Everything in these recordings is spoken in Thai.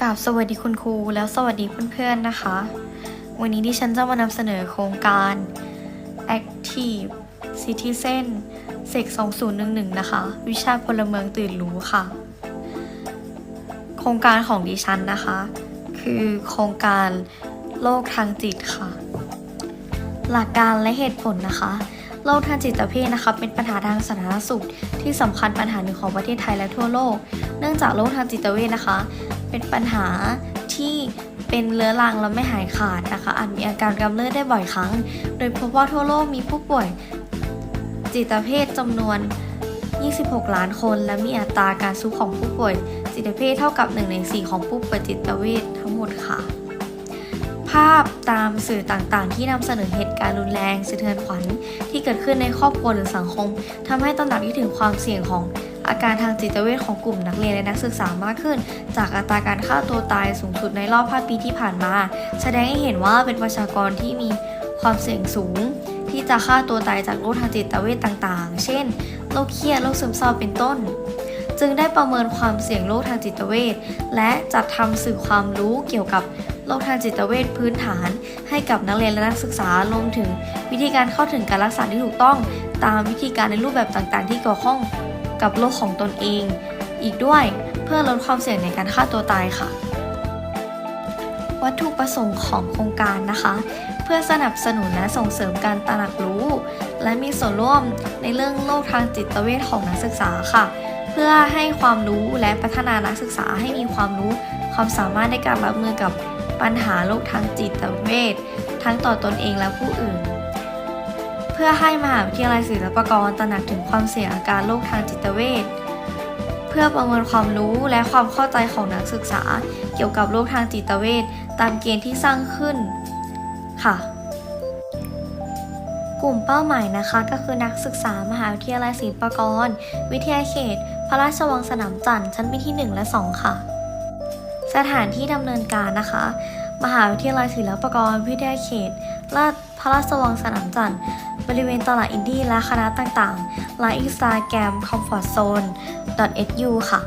กราบสวัสดีคุณครูแล้วสวัสดีเพื่อนๆนะคะ วันนี้ดิฉันจะมานำเสนอโครงการ Active Citizen เสก2011 นะคะ วิชาพลเมืองตื่นรู้ค่ะ โครงการของดิฉันนะคะ คือโครงการโลกทางจิตค่ะ หลักการและเหตุผลนะคะโรคทางจิตเภทนะคะเป็นปัญหาทางสาธารณสุขที่สำคัญปัญหาหนึ่งของประเทศไทยและทั่วโลก เนื่องจากโรคทางจิตเวชนะคะ เป็นปัญหาที่เป็นเรื้อรังและไม่หายขาดนะคะ อาจมีอาการกำเริบได้บ่อยครั้ง โดยพบว่าทั่วโลกมีผู้ป่วยจิตเภทจำนวน 26 ล้านคน และมีอัตราการซุกของผู้ป่วยจิตเภทเท่ากับ 1 ใน 4 ของผู้ป่วยจิตเวชทั้งหมดค่ะ ภาพตามสื่อต่างๆ ที่นำเสนอเหตุการณ์รุนแรงสะเทือนขวัญที่เกิดขึ้นในครอบครัวหรือสังคมทำให้ตระหนักที่งถึงความเสี่ยงของอาการทางจิตเวชของกลุ่มนักเรียนและนักศึกษามากขึ้น จากอัตราการฆ่าตัวตายสูงสุดในรอบ 5 ปีที่ผ่านมา แสดงให้เห็นว่าเป็นประชากรที่มีความเสี่ยงสูง ที่จะฆ่าตัวตายจากโรคทางจิตเวชต่างๆ เช่น โรคเครียด โรคซึมเศร้า เป็นต้น จึงได้ประเมินความเสี่ยงโรคทางจิตเวชและจัดทำสื่อความรู้เกี่ยวกับ โรคทางจิตเวชพื้นฐาน ให้กับนักเรียนและนักศึกษารวมถึงวิธีการเข้าถึงการรักษาที่ถูกต้อง ตามวิธีการในรูปแบบต่างๆ ที่เกี่ยวข้องกับโรคของตนเอง อีกด้วยเพื่อลดความเสี่ยงในการฆ่าตัวตายค่ะ วัตถุประสงค์ของโครงการนะคะ เพื่อสนับสนุนและส่งเสริมการตระหนักรู้ และมีส่วนร่วมในเรื่องโรคทางจิตเวชของนักศึกษาค่ะเพื่อให้ความรู้และพัฒนานักศึกษาให้มีความรู้ ความสามารถในการรับมือกับ ปัญหาโรคทางจิตเวชทั้งต่อตนเองและผู้อื่น เพื่อให้มหาวิทยาลัยศิลปากรตระหนักถึงความเสี่ยงอาการโรคทางจิตเวชเพื่อประเมินความรู้และความเข้าใจของนักศึกษา เกี่ยวกับโรคทางจิตเวชตามเกณฑ์ที่สร้างขึ้นค่ะกลุ่มเป้าหมายนะคะก็คือนักศึกษามหาวิทยาลัยศิลปากร วิทยาเขต พระราชวังสนามจันทร์ชั้นปีที่ 1 และ 2 ค่ะ สถานที่ดำเนินการนะคะ มหาวิทยาลัยศิลปากรวิทยาเขตลาดพระราชวังสนามจันทร์บริเวณตลาดอินดี้และคณะต่างๆและอินสตาแกรม comfort zone edu ค่ะ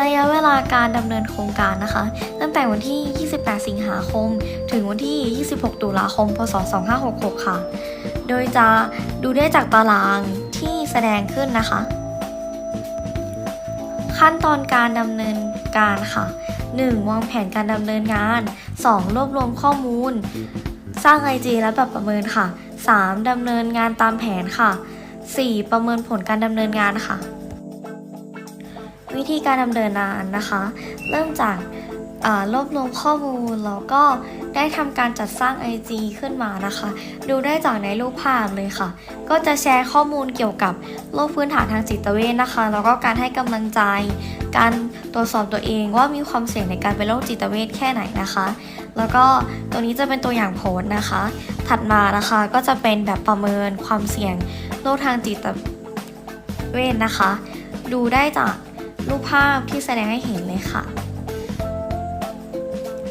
ระยะเวลาการดำเนินโครงการนะคะ ตั้งแต่วันที่ 28 สิงหาคม ถึงวันที่ 26 ตุลาคม พศ 2566 ค่ะ โดยจะดูได้จากตารางที่แสดงขึ้นนะคะ ขั้นตอนการดำเนิน การค่ะ 1. วางแผนการดำเนินงาน 2. รวบรวมข้อมูล สร้าง IG และแบบประเมินค่ะ 3. ดำเนินงานตามแผนค่ะ 4. ประเมินผลการดำเนินงานค่ะ วิธีการดำเนินงานนะคะ เริ่มจาก รวบรวมข้อมูลแล้วก็ได้ทำการจัดสร้าง IG ขึ้นมานะคะ ดูได้จากในรูปภาพเลยค่ะ ก็จะแชร์ข้อมูลเกี่ยวกับโรคพื้นฐานทางจิตเวชนะคะ แล้วก็การให้กำลังใจ การตรวจสอบตัวเองว่ามีความเสี่ยงในการเป็นโรคจิตเวชแค่ไหนนะคะ แล้วก็ตัวนี้จะเป็นตัวอย่างโพสต์นะคะ ถัดมานะคะก็จะเป็นแบบประเมินความเสี่ยงโรคทางจิตเวชนะคะ ดูได้จากรูปภาพที่แสดงให้เห็นเลยค่ะ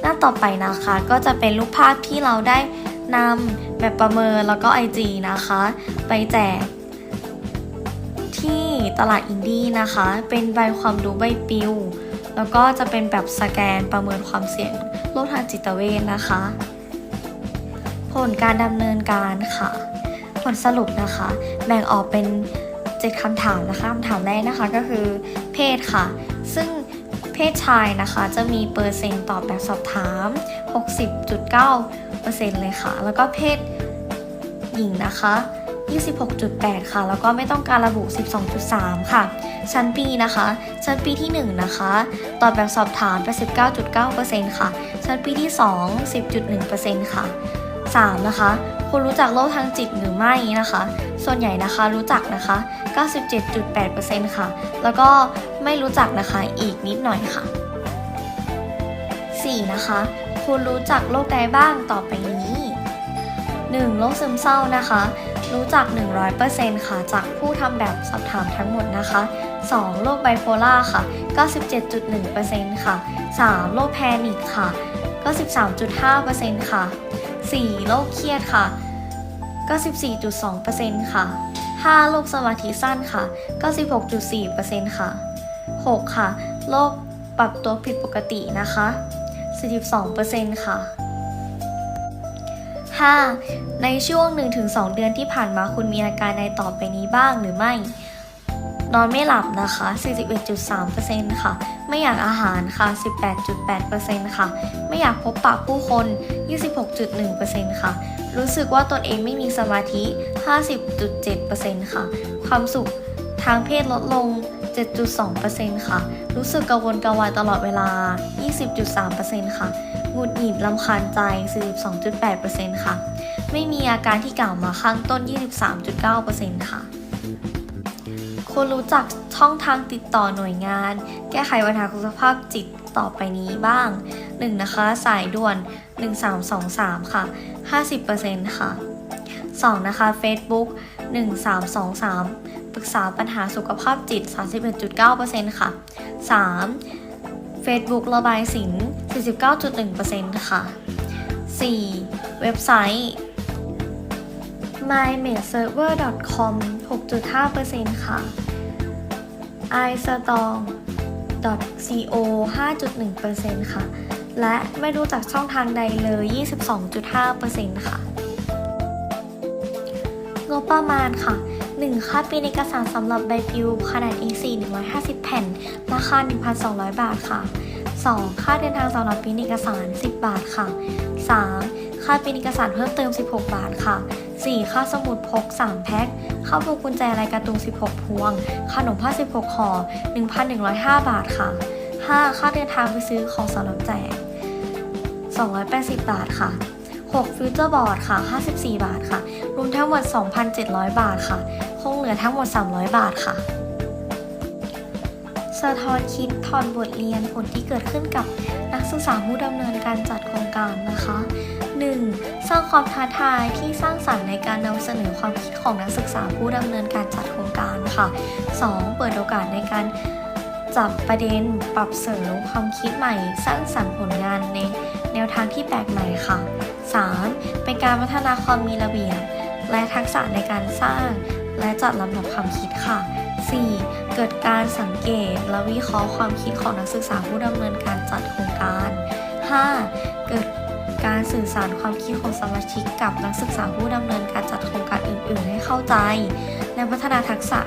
หน้าต่อไปนะคะก็จะเป็นรูปภาพที่เราได้นำแบบประเมินแล้วก็ IG นะคะ ไปแจกที่ตลาดอินดี้นะคะ เป็นใบความรู้ใบปลิว แล้วก็จะเป็นแบบสแกนประเมินความเสี่ยงโรคทางจิตเวชนะคะ ผลการดำเนินการค่ะ ผลสรุปนะคะ แบ่งออกเป็น 7คำถามนะคะคำถามแรกนะคะก็คือเพศค่ะ ซึ่ง เพศชายนะคะจะมีเปอร์เซ็นต์ตอบแบบสอบถาม 60.9%เลยค่ะ แล้วก็เพศหญิงนะคะ 26.8 ค่ะ แล้วก็ไม่ต้องการระบุ 12.3 ค่ะ ชั้นปีนะคะ ชั้นปีที่ 1 นะคะ ตอบแบบสอบถาม 89.9%ค่ะ ชั้นปีที่ 2 10.1%ค่ะ 3 นะคะคุณรู้จักโรคทางจิตหรือไม่นะคะ ส่วนใหญ่นะคะรู้จักนะคะ 97.8%ค่ะ แล้วก็ไม่รู้จักนะคะอีกนิดหน่อยค่ะ 4. นะคะ คุณรู้จักโรคใดบ้างต่อไปนี้ 1. โรคซึมเศร้านะคะ รู้จัก 100%ค่ะ จากผู้ทำแบบสอบถามทั้งหมดนะคะ 2. โรคไบโพล่าค่ะ 97.1%ค่ะ 3. โรคแพนิคค่ะ 93.5%ค่ะ 4. โรคเครียดค่ะ 94.2%ค่ะ 5. โรคสมาธิสั้นค่ะ 96.4%ค่ะ 6. ค่ะ โรคปรับตัวผิดปกตินะคะ42%ค่ะ 5. ในช่วง 1-2 เดือนที่ผ่านมาคุณมีอาการใดต่อไปนี้บ้างหรือไม่ นอนไม่หลับนะคะ 41.3%ค่ะ ไม่อยากอาหารค่ะ 18.8%ค่ะ ไม่อยากพบปะผู้คน 26.1%ค่ะ รู้สึกว่าตนเองไม่มีสมาธิ 50.7%ค่ะ ความสุขทางเพศลดลง 7.2%ค่ะ รู้สึกกังวลกังวายตลอดเวลา 20.3%ค่ะหงุดหงิดลำคาญใจ 42.8%ค่ะ ไม่มีอาการที่กล่าวมาข้างต้น 23.9%ค่ะคุณรู้จักช่องทางติดต่อหน่วยงาน แก้ไขปัญหาสุขภาพจิตต่อไปนี้บ้าง 1. นะคะ สายด่วน 1323 ค่ะ 50%ค่ะ 2. นะคะ Facebook 1323 รึกษาปัญหาสุขภาพจิต 31.9%ค่ะ 3. Facebook ระบายสิน 49.1%ค่ะ 4. เว็บไซต์ mymailserver.com 6.5%ค่ะ istong.co 5.1%ค่ะ และไม่รู้จักช่องทางใดเลย 22.5%ค่ะ งบประมาณค่ะ 1. ค่าปริ้นเอกสารสำหรับใบปลิวขนาด A4 150 แผ่น ราคา 1,200 บาทค่ะ 2. ค่าเดินทางสำหรับปริ้นเอกสาร 10 บาทค่ะ 3. ค่าปริ้นเอกสารเพิ่มเติม 16 บาทค่ะ 4. ค่าสมุดพก 3 แพ็คข้าวพวงกุญแจลายการ์ตูน16 พวง ขนมผ้า 16ห่อ1,105 บาทค่ะ 5. ค่าเดินทางไปซื้อของสำหรับแจก 280 บาทค่ะ 6. ฟิวเจอร์บอร์ดค่ะ 54 บาทค่ะ รวมทั้งหมด 2,700 บาทค่ะ คงเหลือทั้งหมด 300 บาทค่ะ สะท้อนคิดถอนบทเรียนผลที่เกิดขึ้นกับนักศึกษาผู้ดำเนินการจัดโครงการนะคะ 1. สร้างความท้าทายที่สร้างสรรค์ในการนำเสนอความคิดของนักศึกษาผู้ดำเนินการจัดโครงการค่ะ 2. เปิดโอกาสในการจับประเด็นปรับเสริมความคิดใหม่ สร้างสรรค์ผลงานในแนวทางที่แปลกใหม่ค่ะ 3. เป็นการพัฒนาความมีระเบียบ และทักษะในการสร้าง และจัดลำดับความคิดค่ะ 4. เกิดการสังเกตและวิเคราะห์ความคิดของนักศึกษาผู้ดำเนินการจัดโครงการ 5. เกิดการสื่อสารความคิดของสมาชิกกับนักศึกษาผู้ดำเนินการจัดโครงการอื่น ๆ ให้เข้าใจ และพัฒนาทักษะ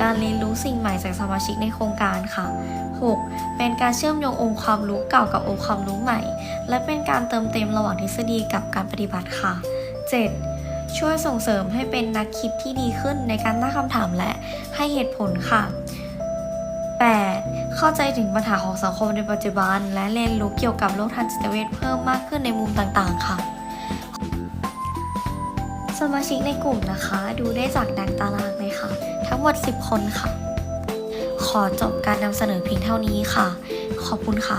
การเรียนรู้สิ่งใหม่จากสมาชิกในโครงการค่ะ 6. เป็นการเชื่อมโยงองค์ความรู้เก่ากับองค์ความรู้ใหม่ และเป็นการเติมเต็มระหว่างทฤษฎีกับการปฏิบัติค่ะ 7. ช่วยส่งเสริมให้เป็นนักคิดที่ดีขึ้นในการตั้งคำถามและให้เหตุผลค่ะ 8. เข้าใจถึงปัญหาของสังคมในปัจจุบัน และเรียนรู้เกี่ยวกับโรคทางจิตเวชเพิ่มมากขึ้นในมุมต่างๆ ค่ะ สมาชิกในกลุ่มนะคะ ดูได้จากดังตารางเลยค่ะ ทั้งหมด 10 คนค่ะ ขอจบการนำเสนอเพียงเท่านี้ค่ะ ขอบคุณค่ะ